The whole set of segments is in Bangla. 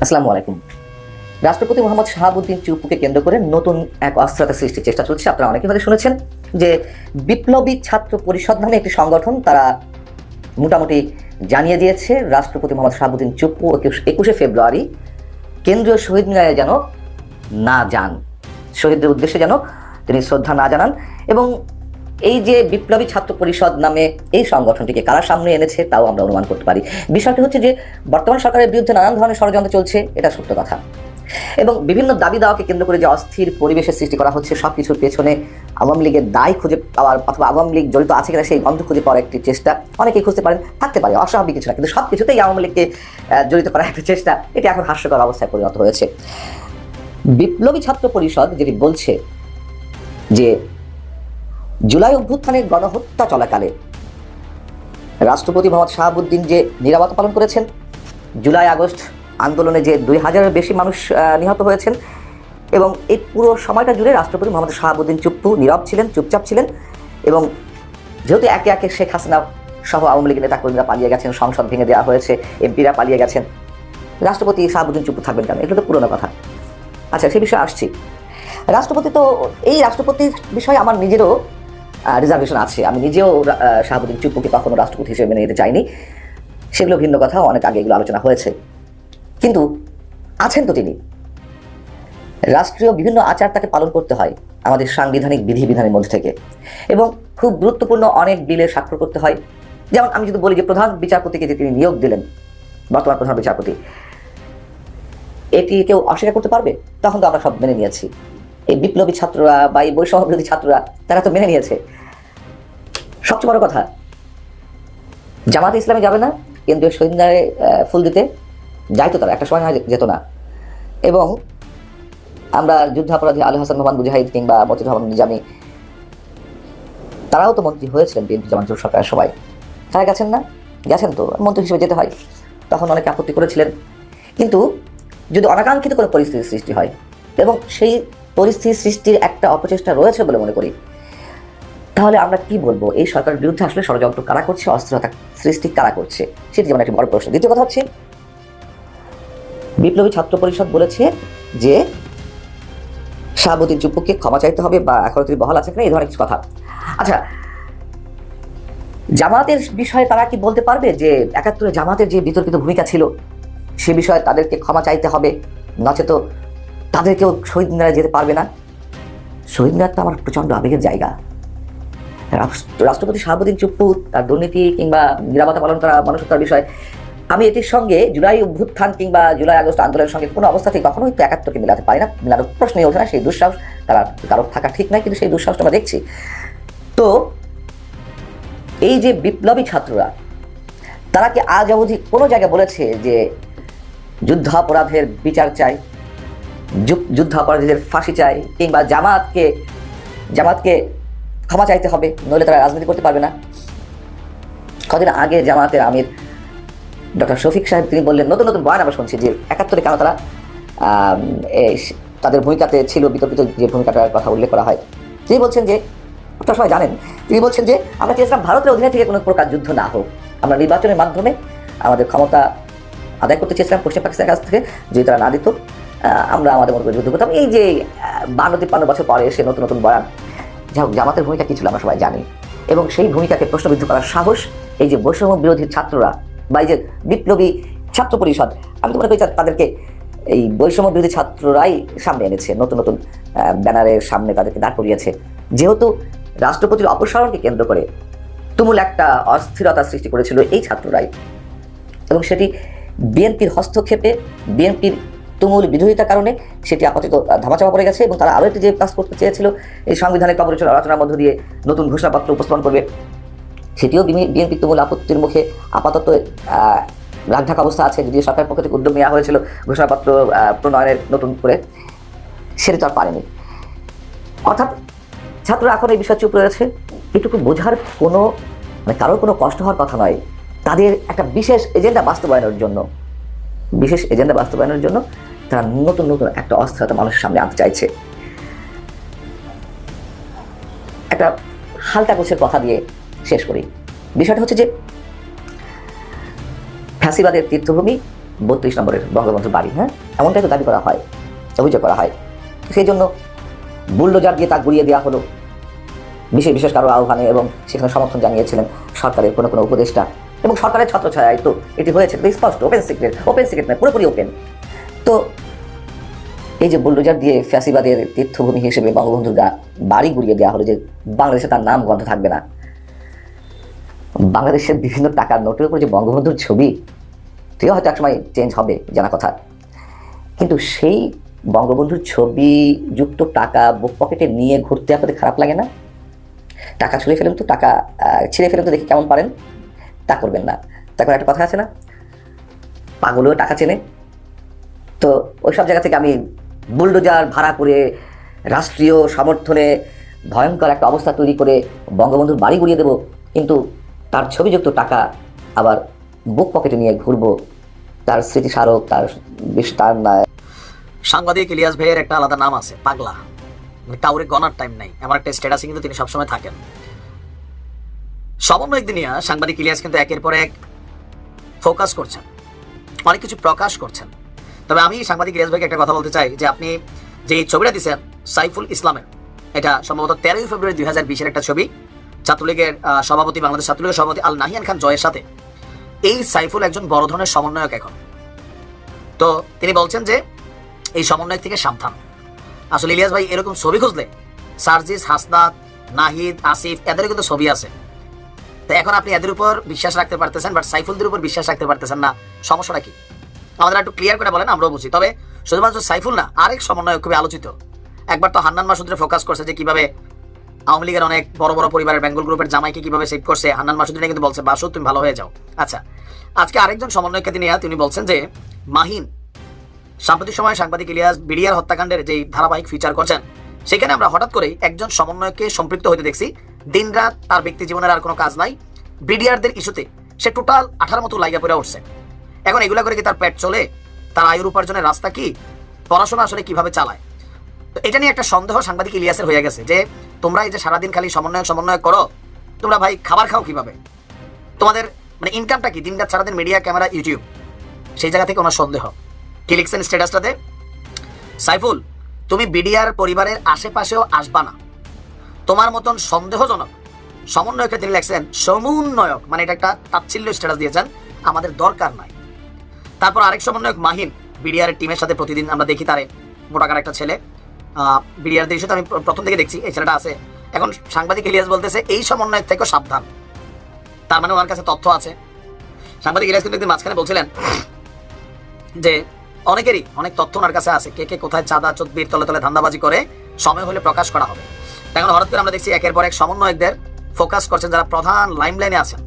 আসসালামু আলাইকুম। রাষ্ট্রপতি মোহাম্মদ শাহাবুদ্দিন চুপুকে কেন্দ্র করে নতুন এক অস্থিরতা সৃষ্টির চেষ্টা চলছে। আপনারা অনেকে হয়তো শুনেছেন যে বিপ্লবী ছাত্র পরিষদ নামে একটি সংগঠন তারা মোটামুটি জানিয়ে দিয়েছে, রাষ্ট্রপতি মোহাম্মদ শাহাবুদ্দিন একুশ- একুশে ফেব্রুয়ারি কেন্দ্রীয় শহীদ মিনারে যেন না যান। শহীদদের উদ্দেশ্যে যেন তিনি শ্রদ্ধা না জানান এবং এই যে বিপ্লবী ছাত্র পরিষদ নামে এই সংগঠনটিকে কারা সামনে এনেছে তাও আমরা অনুমান করতে পারি। বিষয়টি হচ্ছে যে বর্তমান সরকারের বিরুদ্ধে নানান ধরনের ষড়যন্ত্র চলছে, এটা সত্য কথা। এবং বিভিন্ন দাবি দাওয়াকে কেন্দ্র করে যে অস্থির পরিবেশের সৃষ্টি করা হচ্ছে সব কিছুর পেছনে আওয়ামী লীগের দায় খুঁজে পাওয়ার অথবা আওয়ামী লীগ জড়িত আছে কিনা সেই গন্ধ খুঁজে পাওয়ার একটি চেষ্টা অনেকেই খুঁজতে পারেন, থাকতে পারে, অস্বাভাবিক কিছু না, কিন্তু সব কিছুতেই আওয়ামী লীগকে জড়িত করার একটা চেষ্টা, এটি এখন হাস্যকর অবস্থায় পরিণত হয়েছে। বিপ্লবী ছাত্র পরিষদ যেটি বলছে যে জুলাই অভ্যুত্থানের গণহত্যা চলাকালে। রাষ্ট্রপতি মোহাম্মদ শাহাবুদ্দিন যে নিরাপত্তা পালন করেছেন, জুলাই আগস্ট আন্দোলনে যে দুই হাজারের বেশি মানুষ নিহত হয়েছেন এবং এই পুরো সময়টা জুড়ে রাষ্ট্রপতি মোহাম্মদ শাহাবুদ্দিন চুপ্পু নীরব ছিলেন, চুপচাপ ছিলেন এবং যেহেতু একে একে শেখ হাসিনা সহ আওয়ামী লীগের নেতাকর্মীরা পালিয়ে গেছেন, সংসদ ভেঙে দেওয়া হয়েছে, এমপিরা পালিয়ে গেছেন, রাষ্ট্রপতি শাহাবুদ্দিন চুপ্পু থাকবেন কেন? এগুলো তো পুরোনো কথা। আচ্ছা সে বিষয়ে আসছি। রাষ্ট্রপতি তো, এই রাষ্ট্রপতির বিষয়ে আমার নিজেরও রিজার্ভেশন আছে। আমি নিজেও শাহাবুদ্দিন চুপ্পুকে কখনো রাষ্ট্রপতি হিসেবে মেনে নিতে চাইনি। সেগুলো ভিন্ন কথা, অনেক আগে এগুলো আলোচনা হয়েছে। কিন্তু আছেন তো তিনি। রাষ্ট্রীয় বিভিন্ন আচার তাকে পালন করতে হয় আমাদের সাংবিধানিক বিধিবিধানের মধ্যে থেকে। এবং খুব গুরুত্বপূর্ণ অনেক বিলে স্বাক্ষর করতে হয়। যেমন আমি যদি বলি যে প্রধান বিচারপতিকে যে তিনি নিয়োগ দিলেন, বর্তমান প্রধান বিচারপতি, এটি কেউ অস্বীকার করতে পারবে? তখন তো আমরা সব মেনে নিয়েছি। এই বিপ্লবী ছাত্ররা বা এই বৈষম্য বিরোধী ছাত্ররা তারা তো মেনে নিয়েছে। সবচেয়ে বড় কথা জামাতে ইসলামে যাবে না কেন্দ্রীয় আহ, ফুল দিতে যাইতো তারা একটা সময় যেত না। এবং আমরা যুদ্ধাপরাধী আলী হাসান মোহাম্মদ মুজাহিদ কিংবা মতিউর রহমান নিজামী তারাও তো মন্ত্রী হয়েছিলেন বিএনপি জামান জোট সরকারের সবাই তারা গেছেন না? গেছেন তো মন্ত্রী হিসেবে যেতে হয়। তখন অনেকে আপত্তি করেছিলেন। কিন্তু যদি অনাকাঙ্ক্ষিত কোনো পরিস্থিতির সৃষ্টি হয় এবং সেই পরিস্থিতি সৃষ্টির একটা অপচেষ্টা রয়েছে বলে মনে করি। তাহলে আমরা কি বলব? এই সরকারের বিরুদ্ধে আসলে ষড়যন্ত্র কারা করছে, অস্থিরতা সৃষ্টি কারা করছে, সেটি যেমন একটি বড় প্রশ্ন। দ্বিতীয় কথা হচ্ছে, বিপ্লবী ছাত্র পরিষদ বলেছে যে শাহাবুদ্দিন চুপ্পুকে ক্ষমা চাইতে হবে বা এখনও তিনি বহাল আছে কিনা, এই ধরনের কিছু কথা। আচ্ছা জামাতের বিষয়ে তারা কি বলতে পারবে যে, একাত্তরে জামাতের যে বিতর্কিত ভূমিকা ছিল, সে বিষয়ে তাদেরকে ক্ষমা চাইতে হবে? নচেত তাদেরকেও শহীদ মিনারে যেতে পারবে না। শহীদ মিনার তো আমার প্রচণ্ড আবেগের জায়গা। রাষ্ট্র- রাষ্ট্রপতি শাহাবুদ্দিন চুপ্পু, তার দুর্নীতি কিংবা নিরাপত্তা পালন করা মানুষতার বিষয়, আমি এটির সঙ্গে জুলাই অভ্যুত্থান কিংবা জুলাই আগস্ট আন্দোলনের সঙ্গে কোনো অবস্থাতেই কখনোই তো একাত্তরকে মিলাতে পারি না। মিলানোর প্রশ্নই ওঠে না, সেই দুঃসাহস, তারা কারও থাকা ঠিক নাই, কিন্তু সেই দুঃসাহসটা আমরা দেখছি। তো, এই যে বিপ্লবী ছাত্ররা, তারা কি আজ অবধি কোনো জায়গায় বলেছে যে যুদ্ধাপরাধের বিচার যুদ্ধ- যুদ্ধাপরাধীদের ফাঁসি চাই কিংবা জামাতকে জামাতকে ক্ষমা চাইতে হবে, নইলে তারা রাজনীতি করতে পারবে না। কদিন আগে জামাতের আমির ডক্টর শফিক সাহেব তিনি বললেন, নতুন নতুন বয়ান আমরা শুনছি যে একাত্তরে কেন তারা তাদের ভূমিকাতে ছিল, বিতর্কিত যে ভূমিকাটার কথা উল্লেখ করা হয়? তিনি বলছেন যে, আপনারা সবাই জানেন, তিনি বলছেন যে, আমরা চেয়েছিলাম ভারতের অধীনে থেকে কোনো প্রকার যুদ্ধ না হোক। আমরা নির্বাচনের মাধ্যমে আমাদের ক্ষমতা আদায় করতে চেয়েছিলাম পশ্চিম পাকিস্তানের কাছ থেকে, যদি তারা না দিত আমরা আমাদের মতো করে যুদ্ধ করতাম। এই যে বান্ন তিপ্পান্ন বছর পরে এসে নতুন নতুন বয়ান, যাই হোক, জামাতের ভূমিকা কী ছিল আমরা সবাই জানি। এবং সেই ভূমিকাকে প্রশ্নবিদ্ধ করার সাহস এই যে বৈষম্য বিরোধী ছাত্ররা বা এই যে বিপ্লবী ছাত্র পরিষদ, আমি তো মনে করি তাদেরকে এই বৈষম্য বিরোধী ছাত্ররাই সামনে এনেছে, নতুন নতুন ব্যানারের সামনে তাদেরকে দাঁড় করিয়েছে। যেহেতু রাষ্ট্রপতির অপসারণকে কেন্দ্র করে তুমুল একটা অস্থিরতা সৃষ্টি করেছিল এই ছাত্ররাই। এবং সেটি বিএনপির হস্তক্ষেপে, বিএনপির তুমুল বিরোধিতার কারণে সেটি আপাতত ধামাচাপা পড়ে গেছে এবং তারা আরও একটি যে কাজ করতে চেয়েছিল এই সংবিধানের কবরচনা আলোচনার মধ্য দিয়ে নতুন ঘোষণাপত্র উপস্থাপন করবে সেটিও বিএনপি তুমুল আপত্তির মুখে আপাতত আহ, রাগঢাক অবস্থা আছে যদিও সরকারের পক্ষ থেকে উদ্যোগ নেওয়া হয়েছিল ঘোষণাপত্র প্রণয়নের নতুন করে সেটি তো আর পারেনি। অর্থাৎ ছাত্ররা এখন এই বিষয়ে চুপ রয়েছে এটুকু বোঝার কোনো মানে কারোর কোনো কষ্ট হওয়ার কথা নয় তাদের একটা বিশেষ এজেন্ডা বাস্তবায়নের জন্য বিশেষ এজেন্ডা বাস্তবায়নের জন্য তারা নতুন নতুন একটা অস্থিরতা মানুষের সামনে আনতে চাইছে। একটা হালকা গোছের কথা দিয়ে শেষ করি। বিষয়টা হচ্ছে যে, ফ্যাসিবাদের তীর্থভূমি বত্রিশ নম্বরের বঙ্গবন্ধুর বাড়ি হ্যাঁ? এমনটাই তো দাবি করা হয়, অভিযোগ করা হয়। সেই জন্য বুল্ডোজার দিয়ে তা গুড়িয়ে দেওয়া হলো। বিশেষ বিশেষ কারও আহ্বানে এবং সেখানে সমর্থন জানিয়েছিলেন সরকারের কোনো কোনো উপদেষ্টা। এবং সরকারের ছত্রছায়ায় তো এটি হয়েছে স্পষ্ট ওপেন সিক্রেট ওপেন সিক্রেট নয়, পুরোপুরি ওপেন তো এই যে বুলডোজার দিয়ে ফ্যাসিবাদের তীর্থভূমি হিসেবে বঙ্গবন্ধুর বাড়ি গুড়িয়ে দেওয়া হলো যে বাংলাদেশে তার নাম গন্ধ থাকবে না। বাংলাদেশের বিভিন্ন টাকার নোটের উপর যে বঙ্গবন্ধুর ছবি তুইও হয়তো একসময় চেঞ্জ হবে, জানা কথা। কিন্তু সেই বঙ্গবন্ধুর ছবি যুক্ত টাকা বুক পকেটে নিয়ে ঘুরতে আপনাদের খারাপ লাগে না? টাকা ছুঁড়ে ফেলেন তো, টাকা ছিঁড়ে ফেলেন তো দেখি কেমন পারেন। তা করবেন না। তারপর একটা কথা আছে না? পাগলেও টাকা চেনে। তো ওই সব জায়গা থেকে আমি বুলডোজার, ভাড়া করে রাষ্ট্রীয় সমর্থনে ভয়ঙ্কর একটা অবস্থা তৈরি করে বঙ্গবন্ধুর বাড়ি গুড়িয়ে দেব। কিন্তু তার ছবিযুক্ত টাকা আবার বুক পকেটে নিয়ে ঘুরবো। তার স্মৃতিস্মারক, তার তার সাংবাদিক ইলিয়াস ভাইয়ের একটা আলাদা নাম আছে, পাগলা। মানে কাউরে গনার টাইম নাই। এমন একটা স্ট্যাটাসে কিন্তু তিনি সবসময় থাকেন। সমন্বয়ক দিনিয়া, সাংবাদিক ইলিয়াস কিন্তু একের পর এক ফোকাস করছেন। অনেক কিছু প্রকাশ করছেন। তবে আমি সাংবাদিক ইলিয়াস ভাইকে একটা কথা বলতে চাই যে আপনি যে ছবিটা দিচ্ছেন সাইফুল ইসলামের, এটা সম্ভবত তেরোই ফেব্রুয়ারি দুই হাজার বিশের একটা ছবি। ছাত্রলীগের সভাপতি, বাংলাদেশ ছাত্রলীগের সভাপতি আল নাহিয়ান খান জয়ের সাথে। এই সাইফুল একজন বড় ধরনের সমন্বয়ক এখন। তো তিনি বলছেন যে এই সমন্বয় থেকে সাবধান। আসলে ইলিয়াস ভাই, এরকম ছবি খুঁজলে সার্জিস, হাসনাত, নাহিদ, আসিফ, এদের কিন্তু ছবি আছে। তো এখন আপনি এদের উপর বিশ্বাস রাখতে পারতেছেন বাট সাইফুলদের উপর বিশ্বাস রাখতে পারতেছেন না। সমস্যাটা কি? আমাদের একটু ক্লিয়ার করে বলেন, আমরাও বুঝি। তবে শুধুমাত্র সাইফুল না, আরেক সমন্বয় খুবই আলোচিত। একবার তো হান্নান মাসুদের ফোকাস করছে যে কীভাবে আওয়ামী লীগের অনেক বড় বড় পরিবারের বেঙ্গল গ্রুপের জামাইকে কীভাবে সেভ করছে, হান্নান মাসুদ্দিন কিন্তু বলছে বাসু তুমি ভালো হয়ে যাও। আচ্ছা আজকে আরেকজন সমন্বয়কে তিনি তিনি বলছেন যে, মাহিন, সাম্প্রতিক সময়ে সাংবাদিক ইলিয়াস বিডিআর হত্যাকাণ্ডের যে ধারাবাহিক ফিচার করছেন, সেখানে আমরা হঠাৎ করেই একজন সমন্বয়কে সম্পৃক্ত হতে দেখছি। দিনরাত তার ব্যক্তি জীবনের আর কোনো কাজ নাই। বিডিআরদের ইস্যুতে সে টোটাল আঠার মতো লাইগা পড়ে উঠছে। এখন এগুলা করে কি তার পেট চলে? তার আয়ুর উপার্জনের রাস্তা কি? পড়াশোনা আসলে কীভাবে চালায়? তো এটা নিয়ে একটা সন্দেহ সাংবাদিক ইলিয়াসের হয়ে গেছে যে, তোমরা এই যে সারাদিন খালি সমন্বয় সমন্বয় করো, তোমরা ভাই খাবার খাও কীভাবে? তোমাদের মানে ইনকামটা কি? দিনরাত সারাদিন মিডিয়া ক্যামেরা ইউটিউব সেই জায়গা থেকে ওনার সন্দেহ। কি লিখছেন স্ট্যাটাসটাতে সাইফুল, তুমি বিডিআর পরিবারের আশেপাশেও আসবা না। তোমার মতন সন্দেহজনক সমন্বয়কে তিনি লেখছেন সমন্বয়ক মানে এটা একটা তাচ্ছিল্য স্ট্যাটাস দিয়েছেন। আমাদের দরকার নাই। তারপর আরেক সমন্বয়ক মাহিন বিডিআর টিমের সাথে প্রতিদিন আমরা দেখি তারে মোটাকার একটা ছেলে। বিডিআর দেশে তো আমি প্রথম থেকে দেখছি, এই ছেলেটা আছে। এখন সাংবাদিক ইলিয়াস বলতেছে, এই সমন্বয়ক থেকেও সাবধান। তার মানে ওনার কাছে তথ্য আছে। সাংবাদিক ইলিয়াস কিন্তু মাঝখানে বলছিলেন যে, অনেকেরই অনেক তথ্য ওনার কাছে আছে, কে কে কোথায় চাঁদা চোদ্দির তলে তলে ধান্দাবাজি করে সময় হলে প্রকাশ করা হবে। এখন হঠাৎ করে আমরা দেখছি একের পর এক সমন্বয়কদের ফোকাস করছেন যারা প্রধান লাইমলাইনে আছেন।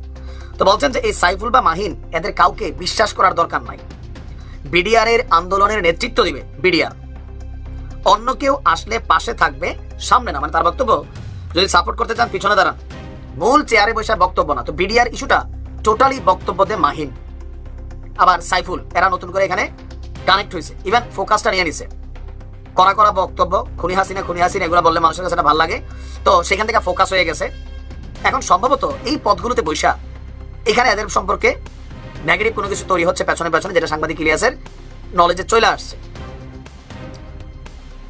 তো বলছেন যে এই সাইফুল বা মাহিন এদের কাউকে বিশ্বাস করার দরকার নাই। বিডিআর এর আন্দোলনের নেতৃত্ব দিবে বিডিআর। অন্য কেউ আসলে পাশে থাকবে সামনে না মানে তার বক্তব্য, যদি সাপোর্ট করতে চান, পিছনে দাঁড়ান। মূল চেয়ারে বসে বক্তব্য না, তো বিডিআর ইস্যুটা টোটালি বক্তব্য দেয় মাহিন। আবার সাইফুল, এরা নতুন করে এখানে কানেক্ট হয়েছে, ইভেন ফোকাসটা নিয়ে নিছে। করা করা বক্তব্য, খুনি হাসিনা খুনি হাসিনা, এগুলো বললে মানুষের কাছে ভালো লাগে। তো সেখান থেকে ফোকাস হয়ে গেছে। এখন সম্ভবত এই পদগুলোতে বৈশা এখানে এদের সম্পর্কে নেগেটিভ কোনো কিছু তৈরি হচ্ছে পেছনে পেছনে, যেটা সাংবাদিক ইলিয়াসের নলেজে চলে আসছে।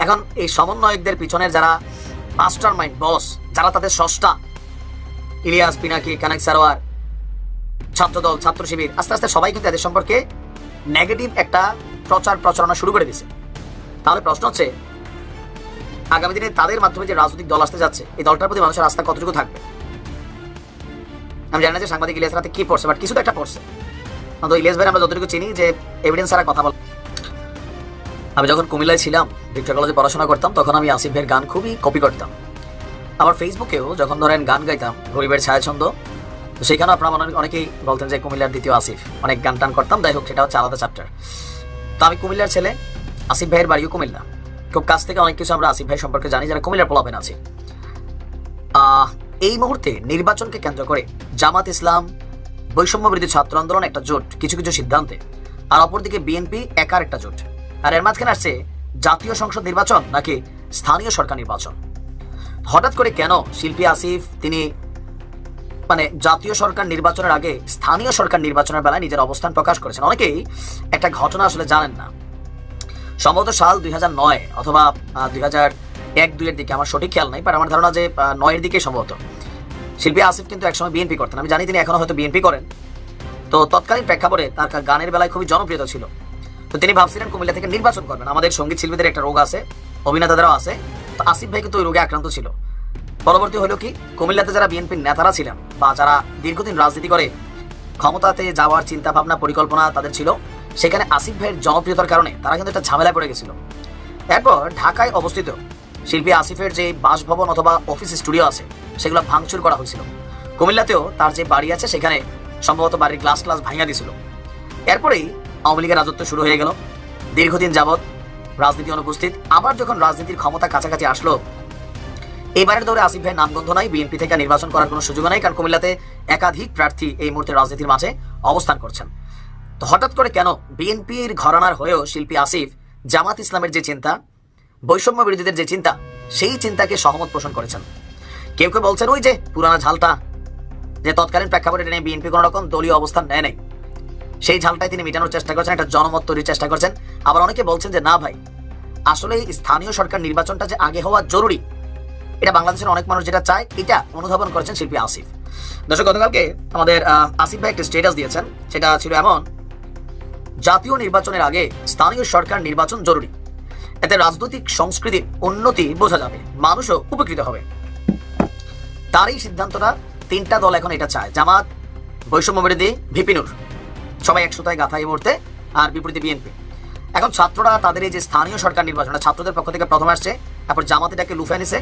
এখন এই সমন্বয়কদের পিছনের যারা মাস্টার মাইন্ড বস যারা তাদের সষ্টা ইলিয়াস, পিনাকি, কানেক সারোয়ার, ছাত্রদল, ছাত্র শিবির, আস্তে আস্তে সবাই কিন্তু এদের সম্পর্কে নেগেটিভ একটা প্রচার প্রচারণা শুরু করে দিয়েছে। তাহলে প্রশ্ন হচ্ছে, আগামী দিনে তাদের মাধ্যমে যে রাজনৈতিক দল আসতে যাচ্ছে, এই দলটার প্রতি মানুষের আস্থা কতটুকু থাকবে? আমি জানি না যে সাংবাদিক ইলিয়াস রাতে কি পড়ছে বাট কিছু তো একটা পড়ছে। তো ইলিয়াস ভাই, আমরা যতটুকু চিনি যে এভিডেন্স ছাড়া কথা বল আমি যখন কুমিল্লায় ছিলাম ভিক্টর কলেজে পড়াশোনা করতাম, তখন আমি আসিফ ভাইয়ের গান খুবই কপি করতাম। আবার ফেসবুকেও যখন ধরেন গান গাইতাম গরিবের ছায়াছন্দ, তো সেখানেও আপনারা অনেকেই বলতেন যে কুমিল্লার দ্বিতীয় আসিফ। অনেক গান টান করতাম, যাই হোক সেটা হচ্ছে আলাদা চ্যাপ্টার তো আমি কুমিল্লার ছেলে, আসিফ ভাইয়ের বাড়িও কুমিল্লা। খুব কাছ থেকে অনেক কিছু আমরা আসিফ ভাই সম্পর্কে জানি, যারা কুমিল্লার পোলাপেন আছি। এই মুহূর্তে নির্বাচনকে কেন্দ্র করে জামাত ইসলাম বৈষম্য বিরোধী ছাত্র আন্দোলন একটা জোট, কিছু কিছু সিদ্ধান্তে। আর অপরদিকে বিএনপি একার একটা জোট। আর এর মাঝখানে আসছে জাতীয় সংসদ নির্বাচন নাকি স্থানীয় সরকার নির্বাচন। হঠাৎ করে কেন শিল্পী আসিফ, তিনি মানে জাতীয় সরকার নির্বাচনের আগে স্থানীয় সরকার নির্বাচনের বেলায় নিজের অবস্থান প্রকাশ করেছেন? অনেকেই একটা ঘটনা আসলে জানেন না। সম্ভবত সাল দুই অথবা দুই হাজার এক দুইয়ের দিকে আমার সঠিক খেয়াল নাই বাট আমার ধারণা যে নয়ের দিকে সম্ভবত। শিল্পী আসিফ কিন্তু একসময় বিএনপি করতেন। আমি জানি তিনি এখনও হয়তো বিএনপি করেন। তো তৎকালীন প্রেক্ষাপটে তার গানের বেলায় খুবই জনপ্রিয়তা ছিল। তো তিনি ভাবছিলেন কুমিল্লা থেকে নির্বাচন করবেন। আমাদের সংগীত শিল্পীদের একটা রোগ আছে অভিনেতাদেরও আছে। তো আসিফ ভাই কিন্তু ওই রোগে আক্রান্ত ছিল। পরবর্তী হলো কি, কুমিল্লাতে যারা বিএনপির নেতারা ছিলেন বা যারা দীর্ঘদিন রাজনীতি করে, ক্ষমতাতে যাওয়ার চিন্তা ভাবনা পরিকল্পনা তাদের ছিল। সেখানে আসিফ ভাইয়ের জনপ্রিয়তার কারণে তারা কিন্তু একটা ঝামেলায় পড়ে গেছিল। এরপর ঢাকায় অবস্থিত শিল্পী আসিফের যে বাসভবন অথবা অফিস স্টুডিও আছে, সেগুলো ভাঙচুর করা হয়েছিল। কুমিল্লাতেও তার যে বাড়ি আছে, সেখানে সম্ভবত বাড়ির গ্লাস ক্লাস ভাঙিয়া দিছিল এরপরেই আওয়ামী লীগের রাজত্ব শুরু হয়ে গেল। দীর্ঘদিন যাবৎ রাজনীতি অনুপস্থিত। আবার যখন রাজনীতির ক্ষমতা কাছাকাছি আসলো, এবারের দৌড়ে আসিফ ভাই নামগন্ধ নাই। বিএনপি থেকে নির্বাচন করার কোনো সুযোগ নাই, কারণ কুমিল্লাতে একাধিক প্রার্থী এই মুহূর্তে রাজনীতির মাঝে অবস্থান করছেন। তো হঠাৎ করে কেন বিএনপির ঘরানার হয়েও শিল্পী আসিফ জামাত ইসলামের যে চিন্তা বৈষম্য বিরোধীদের যে চিন্তা, সেই চিন্তাকে সহমত পোষণ করেছেন। কেউ কেউ বলছেন, ওই যে পুরানা ঝালটা যে তৎকালীন প্রেক্ষাপটে নিয়ে বিএনপি কোনো রকম দলীয় অবস্থান নেয় নাই। সেই ঝালটাই তিনি মেটানোর চেষ্টা করছেন, একটা জনমত তৈরির চেষ্টা করছেন। আবার অনেকে বলছেন যে, না ভাই, আসলে স্থানীয় সরকার নির্বাচনটা যে আগে হওয়া জরুরি, এটা বাংলাদেশের অনেক মানুষ যেটা চায়, এটা অনুধাবন করেছেন শিল্পী আসিফ। দর্শক, গতকালকে আমাদের আসিফ ভাই একটা স্টেটাস দিয়েছেন, সেটা ছিল এমন, জাতীয় নির্বাচনের আগে স্থানীয় সরকার নির্বাচন জরুরি এতে রাজনৈতিক সংস্কৃতির উন্নতি বোঝা যাবে, মানুষও উপকৃত হবে। তার এই সিদ্ধান্তটা তিনটা দল এখন এটা চায়, জামাত, বৈষম্য বিরোধী ভিপিনুর সবাই একশোতায় গাথা এই মুহূর্তে, আর বিপরীতে বিএনপি। এখন ছাত্ররা তাদের এই যে স্থানীয় সরকার নির্বাচন ছাত্রদের পক্ষ থেকে প্রথম আসছে, তারপর জামাত এটাকে লুফে নিছে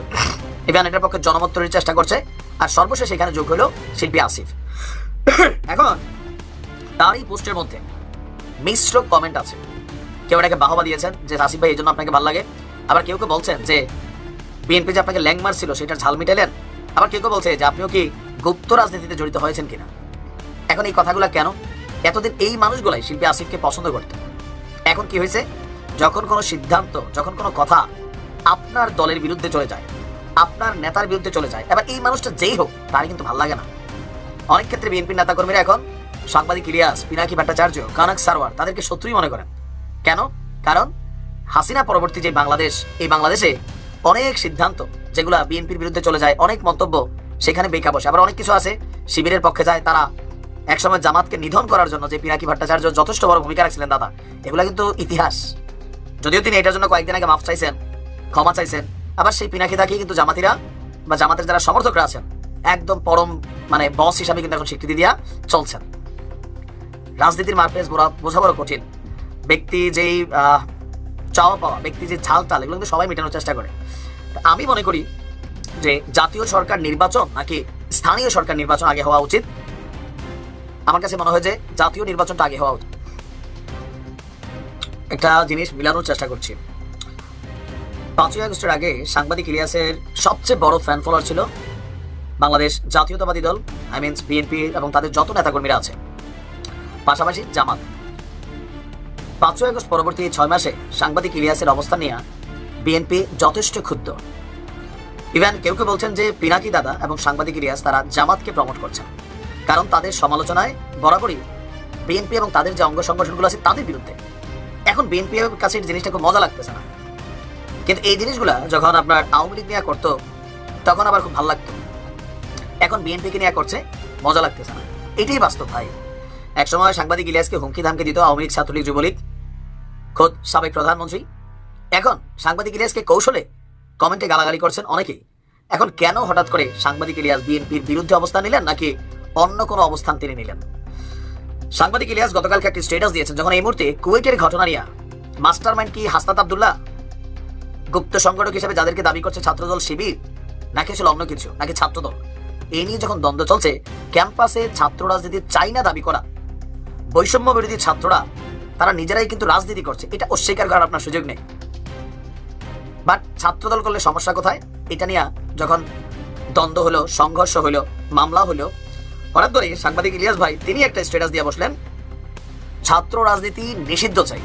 ইভেন এটার পক্ষে জনমত তৈরির চেষ্টা করছে, আর সর্বশেষ এখানে যোগ হলো শিল্পী আসিফ। এখন তার এই পোস্টের মধ্যে মিশ্র কমেন্ট আছে। কেউ এটাকে বাহবা দিয়েছেন যে আসিফ ভাই এই জন্য আপনাকে ভালো লাগে। আবার কেউ কেউ বলছেন যে বিএনপি যে আপনাকে ল্যাং মারছিল সেটার ঝাল মিটালেন আবার কেউ কেউ বলছে যে আপনিও কি গুপ্ত রাজনীতিতে জড়িত হয়েছেন কিনা? এখন এই কথাগুলো কেন? এতদিন এই মানুষগুলাই শিল্পী আসিফকে পছন্দ করত এখন কি হয়েছে? যখন কোনো সিদ্ধান্ত, যখন কোনো কথা আপনার দলের বিরুদ্ধে চলে যায়, আপনার নেতার বিরুদ্ধে চলে যায়, এবার এই মানুষটা যেই হোক, তার কিন্তু ভালো লাগে না। অনেক ক্ষেত্রে বিএনপির নেতাকর্মীরা এখন সাংবাদিক ইলিয়াস, পিনাকি ভট্টাচার্য, কানক সারওয়ার তাদেরকে শত্রুই মনে করেন। কেন? কারণ হাসিনা পরবর্তী যে বাংলাদেশ, এই বাংলাদেশে অনেক সিদ্ধান্ত, যেগুলো বিএনপির বিরুদ্ধে চলে যায়, অনেক মন্তব্য, সেখানে বেকা বসে। আবার অনেক কিছু আছে, শিবিরের পক্ষে যায়, তারা একসময় জামাতকে নিধন করার জন্য যে পিনাকি ভট্টাচার্য যথেষ্ট বড় ভূমিকা রাখছিলেন দাদা, এগুলো কিন্তু ইতিহাস। যদিও তিনি এটার জন্য কয়েকদিন আগে মাফ চাইছেন, ক্ষমা চাইছেন, আবার সেই পিনাকি তাকে কিন্তু জামাতিরা বা জামাতের যারা সমর্থকরা আছেন, একদম পরম মানে বস হিসাবে কিন্তু এখন স্বীকৃতি দিয়া চলছেন। রাজনীতির মারপেজ বোঝা বড় কঠিন। ব্যক্তি যেই চাওয়া পাওয়া, ব্যক্তি যে ঝাল তাল, এগুলো কিন্তু সবাই মেটানোর চেষ্টা করে। আমি মনে করি যে জাতীয় সরকার নির্বাচন নাকি স্থানীয় সরকার নির্বাচন আগে হওয়া উচিত? আমার কাছে মনে হয় যে জাতীয় নির্বাচনটা আগে হওয়া উচিত। একটা জিনিস মিলানোর চেষ্টা করছি। পাঁচই আগস্টের আগে সাংবাদিক ইলিয়াসের সবচেয়ে বড় ফ্যান ফলোয়ার ছিল বাংলাদেশ জাতীয়তাবাদী দল আই মিনস বিএনপি এবং তাদের যত নেতাকর্মীরা আছে। পাশাপাশি জামাত। পাঁচই আগস্ট পরবর্তী ছয় মাসে সাংবাদিক ইলিয়াসের অবস্থান নিয়ে বিএনপি যথেষ্ট ক্ষুব্ধ। ইভেন, কেউ কেউ বলছেন যে পিনাকি দাদা এবং সাংবাদিক ইলিয়াস তারা জামাতকে প্রমোট করছেন। কারণ তাদের সমালোচনায় বরাবরই বিএনপি এবং তাদের যে অঙ্গ সংগঠনগুলো আছে তাদের বিরুদ্ধে। এখন বিএনপি কাছে জিনিসটা খুব মজা লাগতেছে না। কিন্তু এই জিনিসগুলো যখন আপনার আওয়ামী লীগ নিয়ে করতো, তখন আবার খুব ভালো লাগতো। এখন বিএনপিকে নিয়ে করছে, মজা লাগতেছে না। এটাই বাস্তব ভাই। একসময় সাংবাদিক ইলিয়াসকে হুমকি ধামকি দিত আওয়ামী লীগ, ছাত্রলীগ, যুবলীগ। খোদ সাবেক প্রধানমন্ত্রী। এখন সাংবাদিক ইলিয়াসকে কৌশলে কমেন্টে গালাগালি করছেন অনেকেই। এখন কেন হঠাৎ করে সাংবাদিক ইলিয়াস বিএনপির বিরুদ্ধে অবস্থান নিলেন নাকি অন্য কোনো অবস্থান তিনি নিলেন? সাংবাদিক ইলিয়াস গতকালকে একটি স্ট্যাটাস দিয়েছেন যখন এই মুহূর্তে কুয়েটের ঘটনা নিয়ে মাস্টার মাইন্ড কি হাসনাত আবদুল্লাহ গুপ্ত সংগঠক হিসেবে যাদেরকে দাবি করছে ছাত্রদল শিবির, নাকি আসলে অন্য কিছু, নাকি ছাত্রদল? এই নিয়ে যখন দ্বন্দ্ব চলছে, ক্যাম্পাসে ছাত্র রাজনীতি চাই না দাবি করা বৈষম্য বিরোধী ছাত্ররা তারা নিজেরাই কিন্তু রাজনীতি করছে। এটা অস্বীকার করার আপনার সুযোগ নেই। বাট ছাত্রদল করলে সমস্যা কোথায়? এটা নিয়ে যখন দ্বন্দ্ব হলো, সংঘর্ষ হলো, মামলা হলো, হঠাৎ করে সাংবাদিক ইলিয়াস ভাই, তিনি একটা স্ট্যাটাস দিয়ে বসলেন, ছাত্র রাজনীতি নিষিদ্ধ চাই।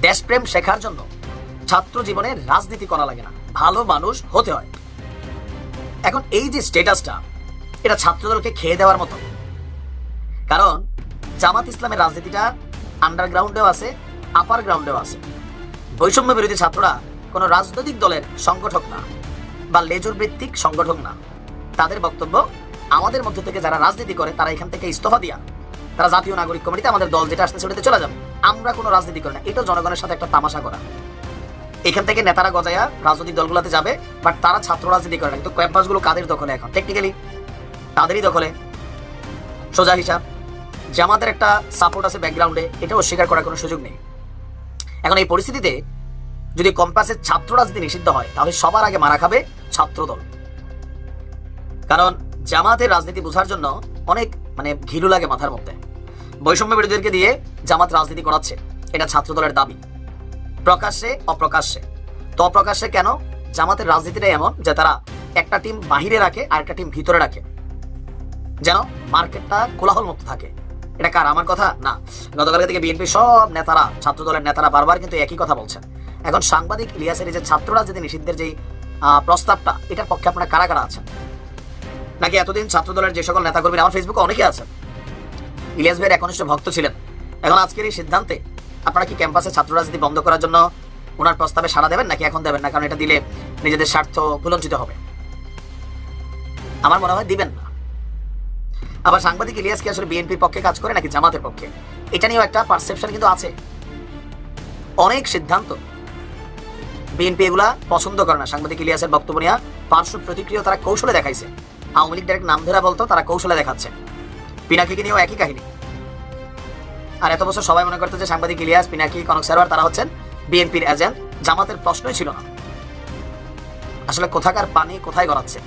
দেশপ্রেম শেখার জন্য ছাত্র জীবনে রাজনীতি করা লাগে না। ভালো মানুষ হতে হয়। এখন এই যে স্ট্যাটাসটা এটা ছাত্রদলকে খেয়ে দেওয়ার মতো। কারণ জামাত ইসলামের রাজনীতিটা আন্ডারগ্রাউন্ডেও আছে আপার গ্রাউন্ডেও আছে। বৈষম্য বিরোধী ছাত্ররা কোনো রাজনৈতিক দলের সংগঠক না বা লেজুর ভিত্তিক সংগঠক না। তাদের বক্তব্য, আমাদের মধ্যে থেকে যারা রাজনীতি করে, তারা এখান থেকে ইস্তফা দিয়া, তারা জাতীয় নাগরিক কমিটিতে আমাদের দল যেটা আসতে সেটাতে চলে যাবে। আমরা কোনো রাজনীতি করি না। এটাও জনগণের সাথে একটা তামাশা করা। এখান থেকে নেতারা গজায়া রাজনৈতিক দলগুলোতে যাবে বাট তারা ছাত্র রাজনীতি করে না। কিন্তু ক্যাম্পাসগুলো কাদের দখলে এখন? টেকনিক্যালি তাদেরই দখলে। সোজা হিসাব। জামাতের একটা সাপোর্ট আছে ব্যাকগ্রাউন্ডে এটা অস্বীকার করার কোনো সুযোগ নেই। এখন এই পরিস্থিতিতে যদি কম্পাসের ছাত্র রাজনীতি নিষিদ্ধ হয়, তাহলে সবার আগে মারা খাবে ছাত্রদল। কারণ জামাতের রাজনীতি বোঝার জন্য অনেক মানে ঘিলু লাগে মাথার মধ্যে। বৈষম্য বিরোধীদেরকে দিয়ে জামাত রাজনীতি করাচ্ছে, এটা ছাত্রদলের দাবি। প্রকাশ্যে, অপ্রকাশ্যে। তো অপ্রকাশ্যে কেন? জামাতের রাজনীতিটাই এমন যে তারা একটা টিম বাহিরে রাখে আর একটা টিম ভিতরে রাখে। যেন মার্কেটটা কোলাহল মুক্ত থাকে। এটা কার? আমার কথা? না। গতকালকে থেকে বিএনপি সব নেতারা ছাত্র দলের নেতারা বারবার কিন্তু একই কথা বলছেন এখন সাংবাদিক ইলিয়াসের যে ছাত্র রাজনীতি নিষিদ্ধের যে প্রস্তাবটা, এটার পক্ষে আপনারা কারা কারা আছেন? নাকি এতদিন ছাত্র দলের যে সকল নেতাকর্মীরা, আমার ফেসবুকে অনেকে আছেন। ইলিয়াস ভাইয়ের একনিষ্ঠ ভক্ত ছিলেন। এখন আজকের এই সিদ্ধান্তে আপনারা কি ক্যাম্পাসে ছাত্র রাজনীতি বন্ধ করার জন্য ওনার প্রস্তাবে সাড়া দেবেন, নাকি এখন দেবেন না? কারণ এটা দিলে নিজেদের স্বার্থ ভুলঞ্চিত হবে। আমার মনে হয় দিবেন না। আবার সাংবাদিক ইলিয়াস কি আসলে বিএনপির পক্ষে কাজ করে নাকি জামাতের পক্ষে? এটা নিয়েও একটা পারসেপশন কিন্তু আছে। অনেক সিদ্ধান্ত। বিএনপি এগুলা পছন্দ করে না। সাংবাদিক ইলিয়াসের বক্তব্য নিয়ে পার্শ্ব প্রতিক্রিয়া তারা কৌশলে দেখাইছে। আওয়ামী লীগ ডাইরেক্ট নাম ধরে বলতো, তারা কৌশলে দেখাচ্ছে। পিনাকিকে নিয়েও একই কাহিনী। আর এত বছর সবাই মনে করতো যে সাংবাদিক ইলিয়াস, পিনাকি, কনক সারোয়ার তারা হচ্ছেন বিএনপির এজেন্ট জামাতের প্রশ্নই ছিল না। আসলে কোথাকার পানি কোথায় গড়াচ্ছে?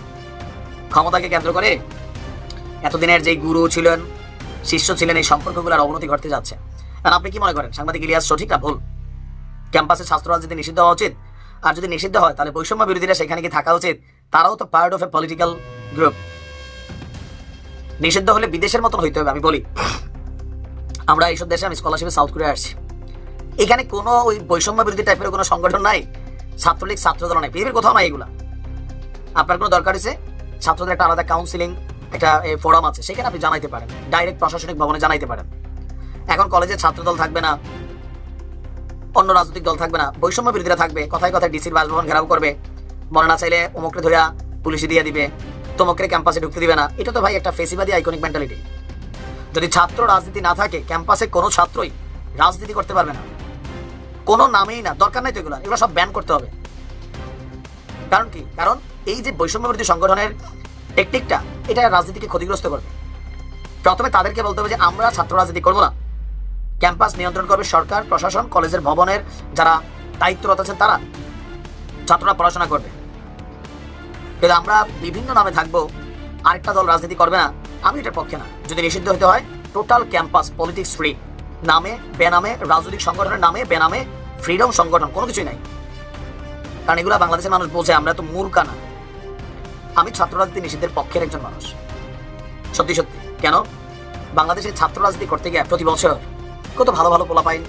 ক্ষমতাকে কেন্দ্র করে এতদিনের যে গুরু ছিলেন, শিষ্য ছিলেন, এই সম্পর্কগুলোর অবনতি ঘটতে যাচ্ছে। আর আপনি কি মনে করেন, সাংবাদিক ইলিয়াস, সঠিক না ভুল? ক্যাম্পাসে ছাত্র রাজনীতি নিষিদ্ধ হওয়া উচিত? আর যদি নিষিদ্ধ হয়, তাহলে বৈষম্য বিরোধীরা সেখানে কি থাকা উচিত? তারাও তো part of a political group নিষিদ্ধ হলে বিদেশের মতন হইতে হবে, আমি বলি। আমরা এইসব দেশে আমি স্কলারশিপে সাউথ কোরিয়া আসছি। এখানে কোনো ওই বৈষম্য বিরোধী টাইপের কোনো সংগঠন নাই। ছাত্রলীগ, ছাত্রদল নাই। পৃথিবীর কোথাও নাই এগুলা। আপনার কোনো দরকার আছে ছাত্রদের একটা আলাদা কাউন্সিলিং একটা ফোরাম আছে, সেখানে আপনি জানাইতে পারেন। ডাইরেক্ট প্রশাসনিক ভবনে জানাইতে পারেন। এখন কলেজে ছাত্রদল থাকবে না, অন্য রাজনৈতিক দল থাকবে না, বৈষম্য বিরোধীরা থাকবে, কথায় কথায় ডিসির বাসভবন ঘেরাও করবে, মনে না চাইলে অমুকরে ধরিয়া পুলিশে দিয়ে দিবে, তমুকরে ক্যাম্পাসে ঢুকতে দিবে না। এটা তো ভাই একটা ফেসিবাদী আইকনিক মেন্টালিটি যদি ছাত্র রাজনীতি না থাকে, ক্যাম্পাসে কোনো ছাত্রই রাজনীতি করতে পারবে না। কোনো নামেই না, দরকার নাই তো এগুলো এগুলো সব ব্যান করতে হবে। কারণ কি? কারণ এই যে বৈষম্য বিরোধী সংগঠনের টেকনিকটা এটা রাজনীতিকে ক্ষতিগ্রস্ত করবে। প্রথমে তাদেরকে বলতে হবে যে, আমরা ছাত্র রাজনীতি করব না। ক্যাম্পাস নিয়ন্ত্রণ করবে সরকার, প্রশাসন, কলেজের ভবনের যারা দায়িত্বরত আছেন তারা। ছাত্ররা পড়াশোনা করবে। কিন্তু আমরা বিভিন্ন নামে থাকব, আরেকটা দল রাজনীতি করবে না। আমি এটার পক্ষে না। যদি নিষিদ্ধ হতে হয়, টোটাল ক্যাম্পাস পলিটিক্স ফ্রি। নামে, বেনামে, রাজনৈতিক সংগঠনের নামে, বেনামে, ফ্রিডম সংগঠন, কোনো কিছুই নাই। কারণ এগুলো বাংলাদেশের মানুষ বোঝে আমরা তো মূর্খা না। আমি ছাত্র রাজনীতি নিষিদ্ধের পক্ষের একজন মানুষ। সত্যি সত্যি। কেন? বাংলাদেশের ছাত্র রাজনীতি করতে গিয়ে প্রতি বছর কত ভালো ভালো পোলা পাই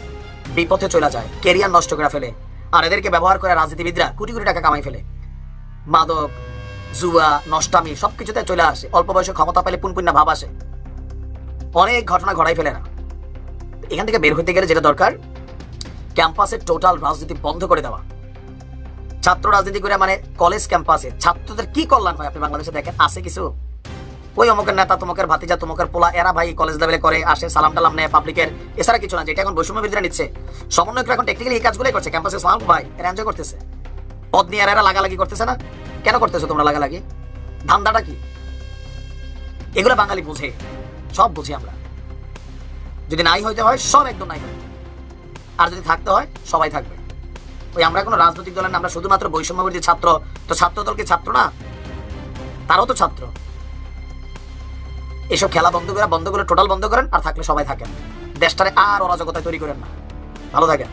বিপথে চলে যায়, কেরিয়ার নষ্ট করে ফেলে, আর এদেরকে ব্যবহার করে রাজনীতিবিদরা কোটি কোটি টাকা কামাই ফেলে। মাদক, জুয়া, নষ্টামি সবকিছুতে চলে আসে, অল্প বয়সে ক্ষমতা পেলে পুনপুন্না ভাব আসে। অনেক ঘটনা ঘটাই ফেলে না এখান থেকে বের হইতে গেলে যেটা দরকার, ক্যাম্পাসের টোটাল রাজনীতি বন্ধ করে দেওয়া। ছাত্র রাজনীতি করে মানে কলেজ ক্যাম্পাসে ছাত্রদের কি কল্যাণ হয় আপনি বাংলাদেশে দেখেন? আছে কিছু? ওই অমুকের নেতা, তোমাকের ভাতিজা, তোমাকের পোলা, এরা ভাই কলেজ লেভেলে করে, আসে, সালাম টালাম নেয় পাবলিকের এছাড়া কিছু না, যেটা এখন বৈষম্য বিদ্যা নিচ্ছে। সমন্বয়করা এখন টেকনিক্যালি এই কাজগুলোই করছে। ক্যাম্পাসে সালাম, ভাই, এরা এনজয় করতেছে। পদ নিয়ে এরা লাগালাগি করতেছে না? কেন করতেছো তোমরা লাগালাগি? ধান্দাটা কি? এগুলো বাঙালি বুঝে। সব বুঝি আমরা। যদি নাই হইতে হয়, সব একদম নাই হবে। আর যদি থাকতে হয়, সবাই থাকবে। ওই আমরা কোনো রাজনৈতিক দলের না, আমরা শুধুমাত্র বৈষম্য যে ছাত্র। তো ছাত্র দল কি ছাত্র না? তারাও তো ছাত্র। এসব খেলা বন্ধ করে বন্ধ করে, টোটাল বন্ধ করেন আর থাকলে সবাই থাকেন। দেশটারে আর অরাজকতা তৈরি করেন না। ভালো থাকেন।